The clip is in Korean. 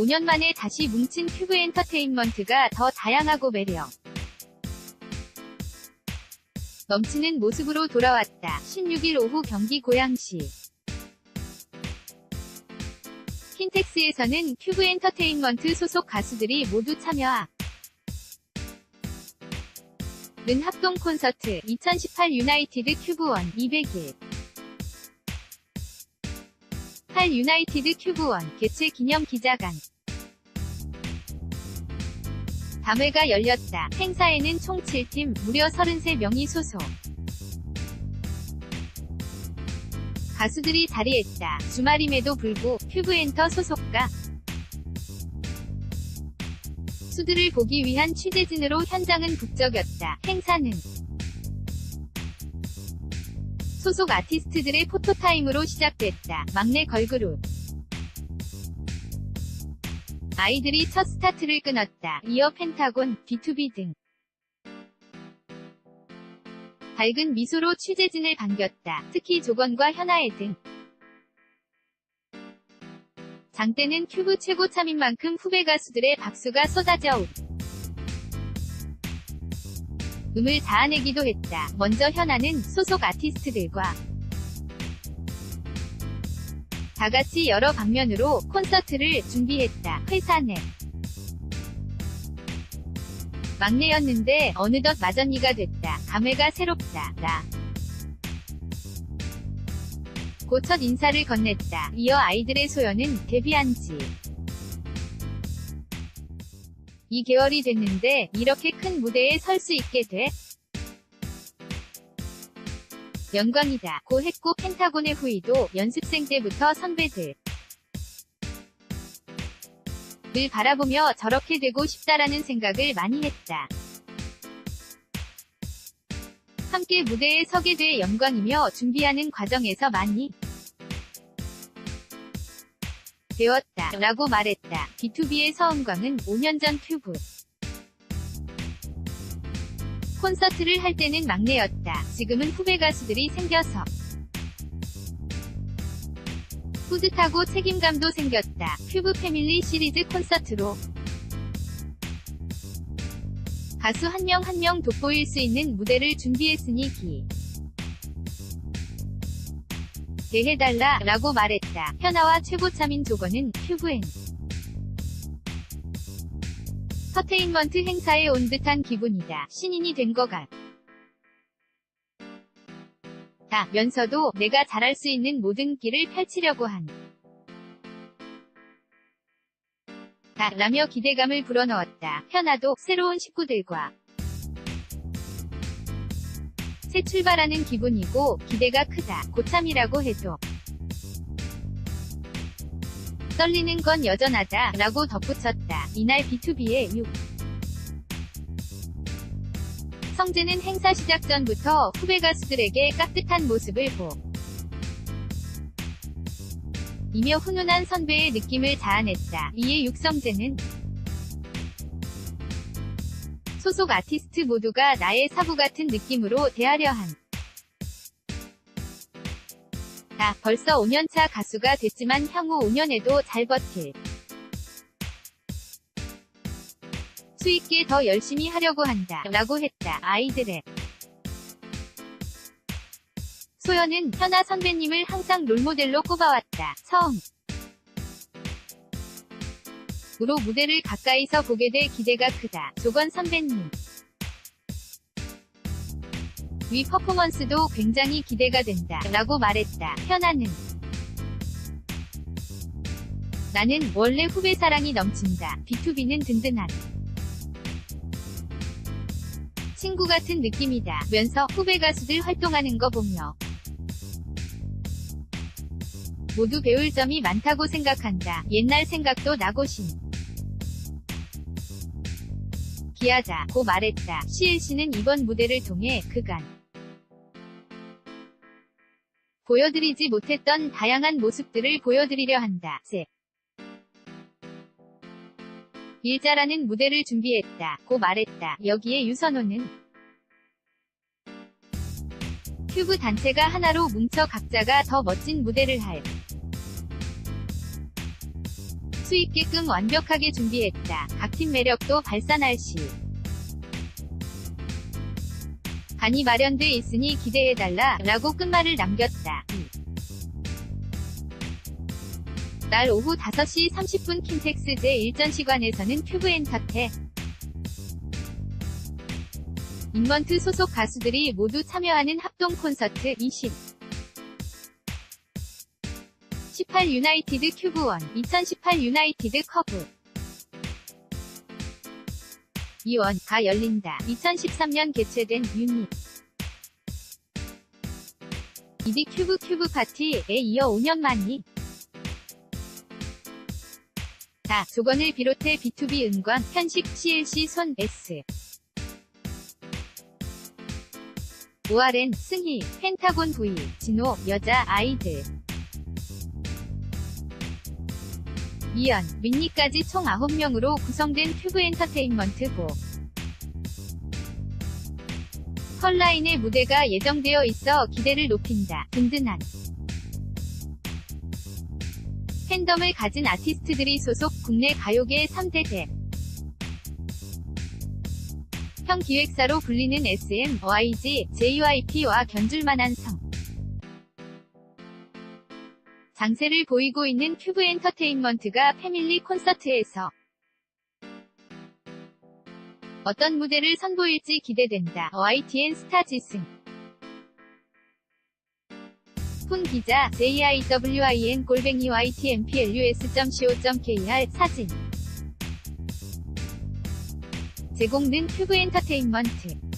5년 만에 다시 뭉친 큐브 엔터테인먼트가 더 다양하고 매력 넘치는 모습으로 돌아왔다. 16일 오후 경기 고양시 킨텍스에서는 큐브 엔터테인먼트 소속 가수들이 모두 참여하 는 합동 콘서트 2018 유나이티드 큐브1 200일 8 유나이티드 큐브1 개최 기념 기자간 밤회가 열렸다. 행사에는 총 7팀, 무려 33명이 소속. 가수들이 자리했다. 주말임에도 불구 큐브엔터 소속가 수들을 보기 위한 취재진으로 현장은 북적였다. 행사는 소속 아티스트들의 포토타임으로 시작됐다. 막내 걸그룹 아이들이 첫 스타트를 끊었다. 이어 펜타곤, B2B 등 밝은 미소로 취재진을 반겼다. 특히 조건과 현아애 등 장대는 큐브 최고 참인 만큼 후배 가수들의 박수가 쏟아져 오 음을 자아내기도 했다. 먼저 현아는 소속 아티스트들과 다같이 여러 방면으로 콘서트를 준비했다. 회사 내 막내였는데 어느덧 마전이가 됐다. 감회가 새롭다. 나. 고첫 인사를 건넸다. 이어 아이들의 소연은 데뷔한 지 2개월이 됐는데 이렇게 큰 무대에 설 수 있게 돼 영광이다. 고 했고 펜타곤의 후이도 연습생 때부터 선배들 을 바라보며 저렇게 되고 싶다라는 생각을 많이 했다. 함께 무대에 서게 돼 영광이며 준비하는 과정에서 많이 배웠다. 라고 말했다. B2B의 서은광은 5년 전 큐브 콘서트를 할 때는 막내였다. 지금은 후배 가수들이 생겨서 뿌듯하고 책임감도 생겼다. 큐브 패밀리 시리즈 콘서트로 가수 한 명 한명 돋보일 수 있는 무대를 준비했으니 기 대해달라 라고 말했다. 현아와 최고참인 조건은 큐브엔 터테인먼트 행사에 온 듯한 기분이다. 신인이 된 것 같. 다 면서도 내가 잘할 수 있는 모든 길을 펼치려고 한. 다 라며 기대감을 불어넣었다. 현아도 새로운 식구들과 새 출발하는 기분이고 기대가 크다. 고참이라고 해도 떨리는 건 여전하다. 라고 덧붙였다. 이날 B2B의 6. 성재는 행사 시작 전부터 후배 가수들에게 깍듯한 모습을 보. 이며 훈훈한 선배의 느낌을 자아냈다. 이에 육성재는 소속 아티스트 모두가 나의 사부 같은 느낌으로 대하려 한. 나 벌써 5년차 가수가 됐지만 향후 5년에도 잘 버틸. 수 있게 더 열심히 하려고 한다. 라고 했다. 아이들의 소연은 현아 선배님을 항상 롤모델로 꼽아왔다. 처음 으로 무대를 가까이서 보게 돼 기대가 크다. 조건 선배님 위 퍼포먼스도 굉장히 기대가 된다. 라고 말했다. 현아는 나는 원래 후배 사랑이 넘친다. B2B는 든든한 친구 같은 느낌이다. 면서 후배 가수들 활동하는 거 보며 모두 배울 점이 많다고 생각한다. 옛날 생각도 나고 신. 기하자. 고 말했다. CLC는 이번 무대를 통해 그간 보여드리지 못했던 다양한 모습들을 보여드리려 한다. 세. 일자라는 무대를 준비했다. 고 말했다. 여기에 유선호는 큐브 단체가 하나로 뭉쳐 각자가 더 멋진 무대를 할 수 있게끔 완벽하게 준비했다. 각 팀 매력도 발산할 시. 간이 마련돼 있으니 기대해달라 라고 끝말을 남겼다. 날 오후 5시 30분 킨텍스 제1전시관에서는 큐브 엔터테 인먼트 소속 가수들이 모두 참여하는 합동 콘서트 20 18 유나이티드 큐브 원 2018 유나이티드 커브. 이원가 열린다. 2013년 개최된 유닛. 이디 큐브 큐브 파티에 이어 5년 만이 다 조건을 비롯해 B2B 은관 현식 CLC 손 S. ORN 승희 펜타곤 V 진호 여자 아이들 이연 민니까지 총 9명으로 구성된 큐브 엔터테인먼트 보 컬라인의 무대가 예정되어 있어 기대를 높인다. 든든한 팬덤을 가진 아티스트들이 소속 국내 가요계 3대 대. 형 기획사로 불리는 SM, YG, JYP와 견줄만한 성. 장세를 보이고 있는 큐브 엔터테인먼트가 패밀리 콘서트에서 어떤 무대를 선보일지 기대된다. YTN 스타 지승. 훈 기자 JIWIN 골뱅이 YTMPLUS.co.kr 사진. 제공는 큐브 엔터테인먼트